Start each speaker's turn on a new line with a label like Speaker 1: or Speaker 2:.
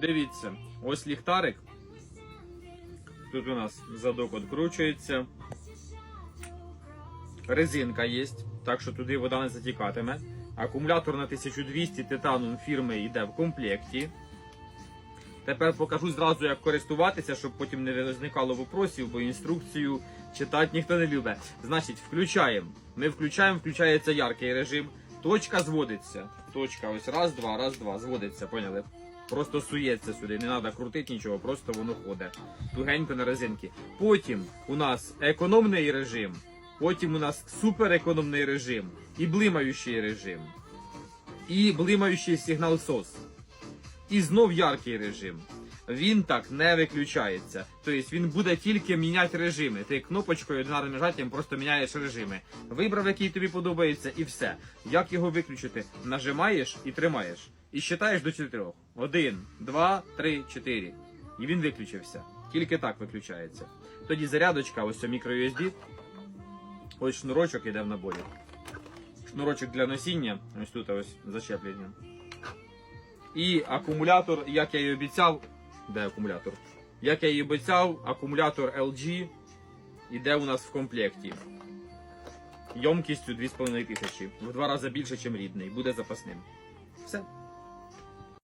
Speaker 1: Дивіться, ось ліхтарик. Тут у нас задок відкручується. Резинка є, так що туди вода не затікатиме. Акумулятор на 1200 титаном фірми йде в комплекті. Тепер покажу зразу, як користуватися, щоб потім не виникало вопросів, бо інструкцію читати ніхто не любить. Значить, включаємо. Ми включаємо, включається яркий режим. Точка зводиться. Точка, ось раз, два, раз, два. Зводиться, поняли? Просто сується сюди, не треба крутити нічого, просто воно ходить. Тугенько на резинки. Потім у нас економний режим, потім у нас суперекономний режим і блимаючий режим. І блимаючий сигнал СОС. І знов яркий режим. Він так не виключається. Тобто він буде тільки міняти режими. Ти кнопочкою одинарним нажаттям просто міняєш режими. Вибрав, який тобі подобається, і все. Як його виключити? Нажимаєш і тримаєш. І считаєш до чотирьох. Один, два, три, чотири. І він виключився. Тільки так виключається. Тоді зарядочка, ось це мікро-USB. Ось шнурочок іде в наборі. Шнурочок для носіння. Ось тут ось зачеплення. І акумулятор, як я і обіцяв. Де акумулятор? Як я і обіцяв, акумулятор LG іде у нас в комплекті. Йомкістю 2500. В два рази більше, ніж рідний. Буде запасним. Все.